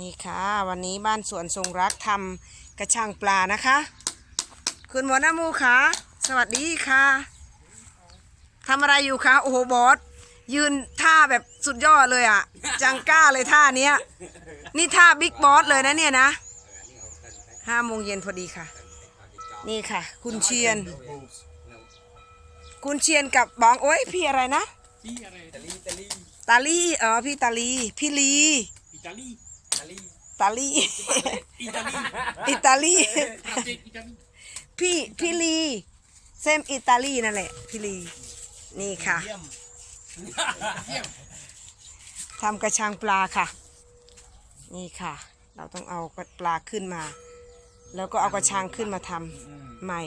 นี่ค่ะ วันนี้บ้านสวนทรงรักทำกระชังปลานะคะ คุณหมอนามูค่ะสวัสดีค่ะทำอะไรอยู่คะโอ้โหบอสยืนท่าแบบสุดยอดเลยอะ จังก้าเลยท่าเนี้ย นี่ท่าบิ๊กบอสเลยนะเนี่ยนะห้าโมงเย็นพอดีค่ะ นี่ค่ะ คุณเชียน คุณเชียนกับบองโอ้ยพี่อะไรนะ พี่อะไรอิตาลีอิตาลีตาลี่อ๋อพี่ตาลี พี่ลีอิตาลีอิตา ลีตาลีอิตาลีอิตาลีทำเด็กอิตาลีพี่พี่ลีเซมอิตาลีนั่นแหละพี่ลีนี่ค่ะเยี่ยมเยี่ยมทำกระชังปลาค่ะ นี่ค่ะ เราต้องเอาปลาขึ้นมา แล้วก็เอากระชังขึ้นมาทำใหม่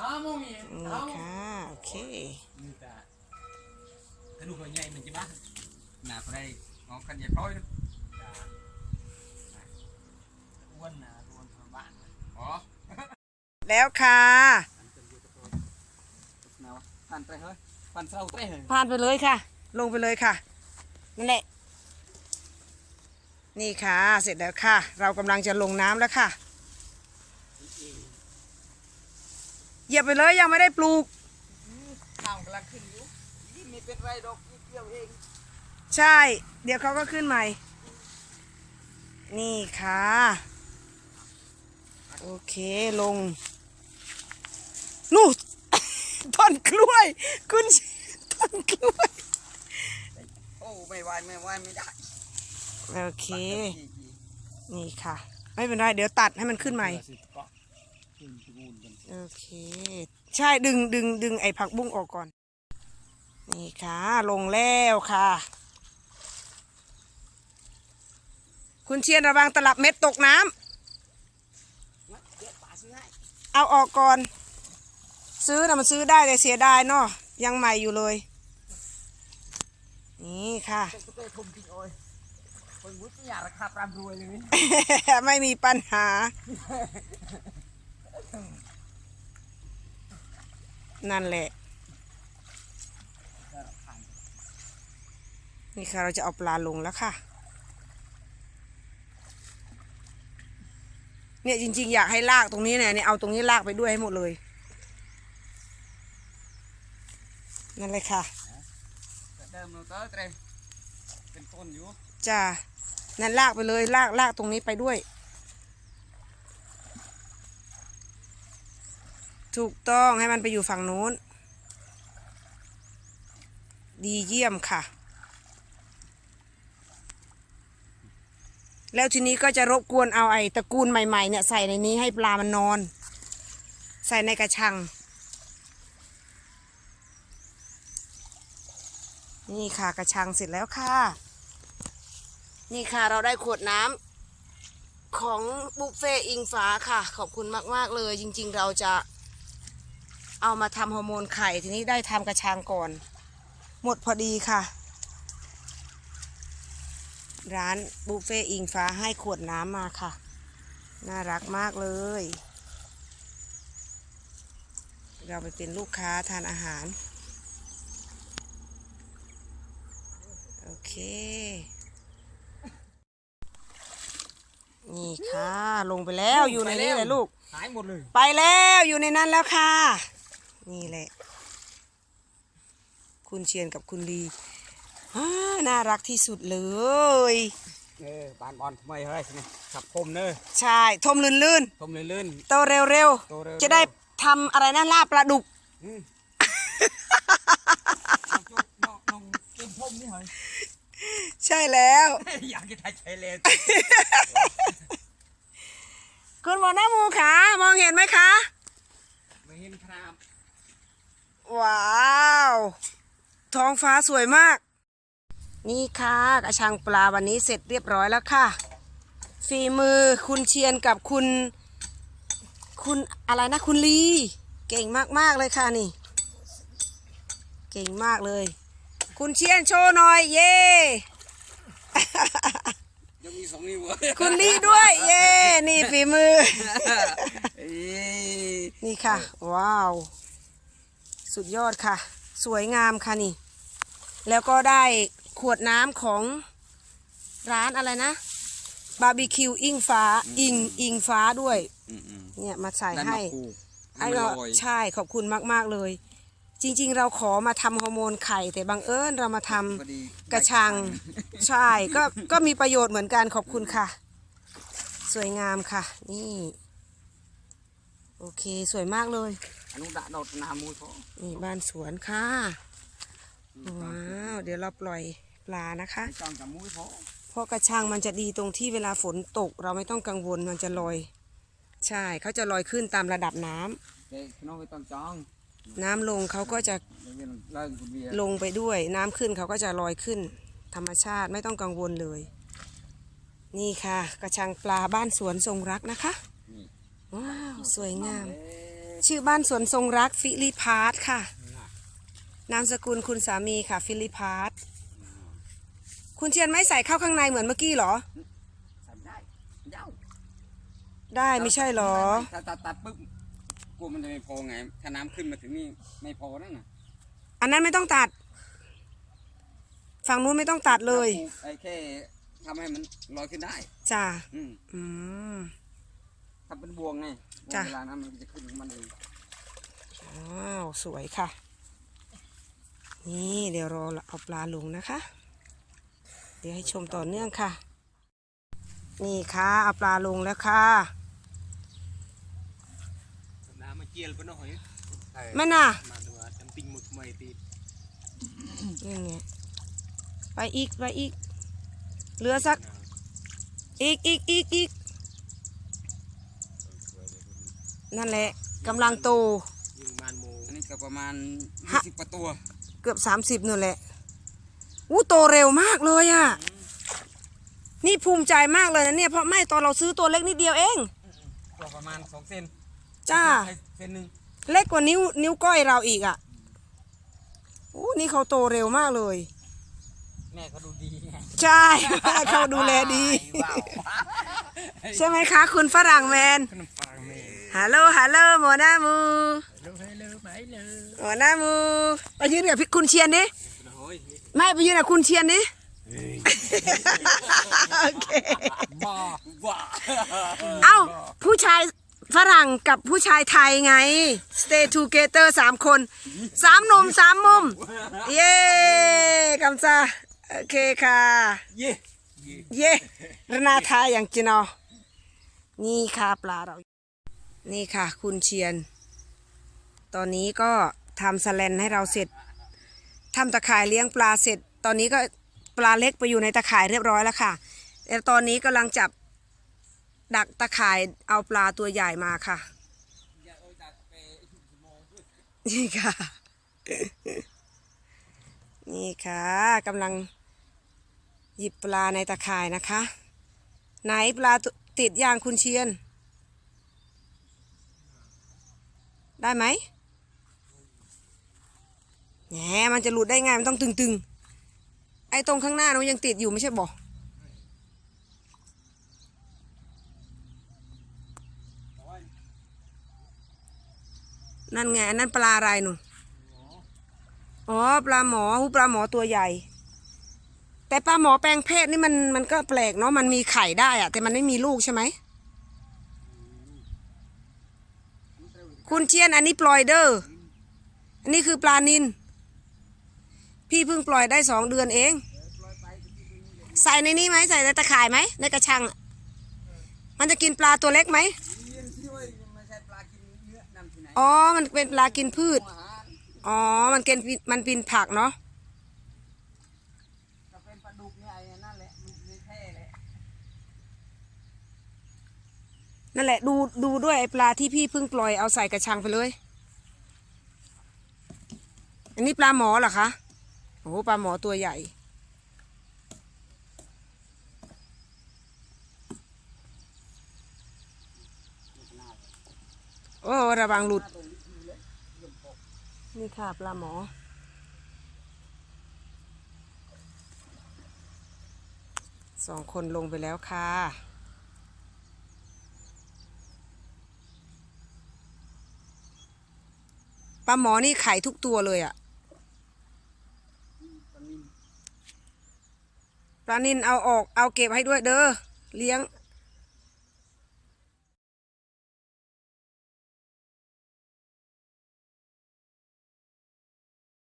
อ้าวมงเงี้ยนี่อ้าวค่ะโอเคนี่ตาถ้าดูหัวใหญ่มันจะบ้าหนาไปงอกันอย่าพร้อย แล้วค่ะนาวพันไปเฮ้ยพันเศร้าเต้เฮ้ยผ่านไปเลยค่ะ ลงไปเลยค่ะ นั่นแหละ นี่ค่ะ เสร็จแล้วค่ะ เรากำลังจะลงน้ำแล้วค่ะ เหยียบไปเลยยังไม่ได้ปลูก ข้าวกำลังขึ้นอยู่ยี่มีเป็นไรดอกยี่เกี่ยวเองใช่ เดี๋ยวเขาก็ขึ้นใหม่ นี่ค่ะ โอเคลงนู่นต้นกล้วย คุณต้นกล้วย โอ้ไม่ไหวไม่ไหวไม่ได้โอเค นี่ค่ะ ไม่เป็นไรเดี๋ยวตัดให้มันขึ้นใหม่ โอเค ใช่ดึงดึงดึงไอ้ผักบุ้งออกก่อน นี่ค่ะ ลงแล้วค่ะ คุณเชียนระวังตลับเม็ดตกน้ำ เอาออกก่อน ซื้อนะมันซื้อได้แต่เสียดายเนาะยังใหม่อยู่เลย นี่ค่ะเต้ทมจริงโอ้ยคนวุฒิอยากราคาปรำรวยเลยไม่มีปัญหา นั่นแหละ นี่ค่ะเราจะเอาปลาลงแล้วค่ะ เนี่ยจริง ๆ อยากให้ลากตรงนี้เนี่ยเนี่ยเอาตรงนี้ลากไปด้วยให้หมดเลยนั่นเลยค่ะเดิมเราเต้เตรเป็นต้นอยู่จ้านั่นลากไปเลยลากลากตรงนี้ไปด้วย ถูกต้องให้มันไปอยู่ฝั่งนู้น ดีเยี่ยมค่ะ แล้วทีนี้ก็จะรบกวนเอาไอ้ตระกูลใหม่ๆเนี่ยใส่ในนี้ให้ปลามันนอน ใส่ในกระชัง นี่ค่ะกระชังเสร็จแล้วค่ะ นี่ค่ะเราได้ขวดน้ำของบุฟเฟ่อิงฟ้าค่ะ ขอบคุณมากๆเลยจริง ๆ เราจะเอามาทำฮอร์โมนไข่ทีนี้ได้ทำกระชังก่อน หมดพอดีค่ะ ร้านบุฟเฟ่อิงฟ้าให้ขวดน้ำมาค่ะ น่ารักมากเลย เราไปเป็นลูกค้าทานอาหาร โอเค นี่ค่ะ ลงไปแล้วอยู่ในนี้เลยลูก หายหมดเลย ไปแล้วอยู่ในนั้นแล้วค่ะ นี่แหละ คุณเชียนกับคุณลีอ่า น่ารักที่สุดเลย เออบานบอลทำไมเฮ้ยนี่ขับคมเนอะใช่ทมลื่นทมลื่น ๆโตเร็วโตเร็วๆจะได้ทำอะไรนะลาบปลาดุกๆอืมน้องน้องเก่งพมนี่เฮ้ยใช่แล้ว อยากจะถ่ายใช้เลยคุณหมอหน้ามูขามองเห็นไหมคะ ไม่เห็นครับว้าว ท้องฟ้าสวยมาก นี่ค่ะกระชังปลาวันนี้เสร็จเรียบร้อยแล้วค่ะ ฝีมือคุณเชียนกับคุณ คุณอะไรนะคุณลี เก่งมากๆเลยค่ะนี่ เก่งมากเลย คุณเชียนโชว์หน่อย เย่ยังมีสองนิ้วเหรอคุณลีด้วย เย่นี่ฝีมือเอ้ยนี่ค่ะ ว้าว สุดยอดค่ะ สวยงามค่ะนี่ แล้วก็ได้ ขวดน้ำของร้านอะไรนะบาร์บีคิวอิงฟ้าอิงอิงฟ้าด้วย อืมอืมเนี่ยมาใส่ได้ให้ มาคูไอ้เราใช่ขอบคุณมากๆเลย จริงๆ เราขอมาทำฮอร์โมนไข่ แต่บังเอิญเรามาทำพอดีกระชัง ใช่ก็ก็มีประโยชน์เหมือนกันขอบคุณค่ะ สวยงามค่ะ นี่ โอเคสวยมากเลย อนุดาโดดนามูโซนี่บ้านสวนค่ะ ว้าวเดี๋ยวเราปล่อยปลานะคะไม่ต้องกับมูโซเพราะกระชังมันจะดีตรงที่เวลาฝนตก เราไม่ต้องกังวลมันจะลอย ใช่เขาจะลอยขึ้นตามระดับน้ำเด็กน้องไม่ต้องจองน้ำลงเขาก็จะเดี๋ยวเลิกคุณเบียร์ลงไปด้วย น้ำขึ้นเขาก็จะลอยขึ้น ธรรมชาติไม่ต้องกังวลเลย นี่ค่ะ กระชังปลาบ้านสวนทรงรักนะคะว้าวสวยงามเอ๊ะชื่อบ้านสวนทรงรักฟิลิพาร์ทค่ะ นามสกุลคุณสามีค่ะ ฟิลิพาร์ทคุณเชียนไม่ใส่เข้าข้างในเหมือนเมื่อกี้เหรอ ใส่ไม่ได้ยาวได้ไม่ใช่เหรอถ้าตัดตัดปุ๊บกลัวมันจะไม่พอไง ถ้าน้ำขึ้นมาถึงนี่ไม่พอนั่นน่ะอันนั้นไม่ต้องตัด ฝั่งนู้นไม่ต้องตัดเลย ปกไอ้แค่ทำให้มันลอยขึ้นได้ จ้าอืมอืมถ้าเป็นบวงไงบวงจ้ะ เวลานั้นมันจะขึ้นของมันเองว้าว สวยค่ะ นี่เดี๋ยวรอเอาปลาลงนะคะ เดี๋ยวให้ชมต่อเนื่องค่ะ นี่ค่ะเอาปลาลงแล้วค่ะน้ำมาเจียลปะเนาะเฮ้ยแม่น่ะมาดูว่าจังปิงหมดไม่ตีนี่ไงไปอีกไปอีกเหลือสัก อีกอีกอีกอีกนั่นแหละกำลังโตยิงมานโมอันนี้ก็ประมาณฮะ20กว่าตัว เกือบ30นั่นแหละอู้โตเร็วมากเลยอะ่ะ นี่ภูมิใจมากเลยนะเนี่ยเพราะไม่ตอนเราซื้อตัวเล็กนิดเดียวเอง ตัวประมาณ2เซนจ้าเซนหนึ่งเล็กกว่านิ้วนิ้วก้อยเราอีกอะ่ะอู้นี่เขาโตเร็วมากเลย แม่ก็ดูดีไงใช่เขาดูแลดีว้าวใช่ไหมคะ คุณฝรั่งแมน ขนมปังเมย์ ฮัลโหลฮัลโหลหมอหน้ามูเลิกให้เลิกไหมเลิกหมอหน้ามูไปยืนกับพี่คุณเชียนดิโอ้ยไม่ไปยืนกับคุณเชียนดิโอเคบ้าว้าเอ้าผู้ชายฝรั่งกับผู้ชายไทยไง stay together สามคนสามหนุ่มสามมุม เย้กำซาโอเคค่ะ เย่เย้รนาทาอย่างจินอนี่ค่ะปลาเรา นี่ค่ะ คุณเชียน ตอนนี้ก็ทำสแลนให้เราเสร็จทำตะข่ายเลี้ยงปลาเสร็จ ตอนนี้ก็ปลาเล็กไปอยู่ในตะข่ายเรียบร้อยแล้วค่ะแต่ตอนนี้กำลังจับดักตะข่ายเอาปลาตัวใหญ่มาค่ะนี่ค่ะ นี่ค่ะกำลังหยิบปลาในตะข่ายนะคะ ไหนปลาตุติดยางคุณเชียน ได้ไหมแหมมันจะหลุดได้ไงมันต้องตึงๆ ไอ้ตรงข้างหน้ามันยังติดอยู่ไม่ใช่บอกนั่นไงนนั้นปลาอะไรหนูอ๋อปลาหมอหูปลาหมอตัวใหญ่ แต่ปลาหมอแปลงเพศนี่มันมันก็แปลกเนาะมันมีไข่ได้อะแต่มันไม่มีลูกใช่ไหม คุณเชียนอันนี้ปล่อยเด้ออันนี้คือปลานิน พี่เพิ่งปล่อยได้สองเดือนเอง ใส่ในนี้ไหมใส่ในตะข่ายไหมในกระชัง มันจะกินปลาตัวเล็กไหมอ๋อ มันเป็นปลากินพืช อ๋อ มันกินมันกินผักเนาะ ก็เป็ นั่นแหละดูดูด้วยไอปลาที่พี่เพิ่งปล่อยเอาใส่กระชังไปเลย อันนี้ปลาหมอเหรอคะโอ้ปลาหมอตัวใหญ่ โอ้ระวังหลุด นี่ค่ะปลาหมอสองคนลงไปแล้วค่ะ ปลาหมอนี่ไข่ทุกตัวเลยอะปลานินเอาออกเอาเก็บให้ด้วยเด้อเลี้ยง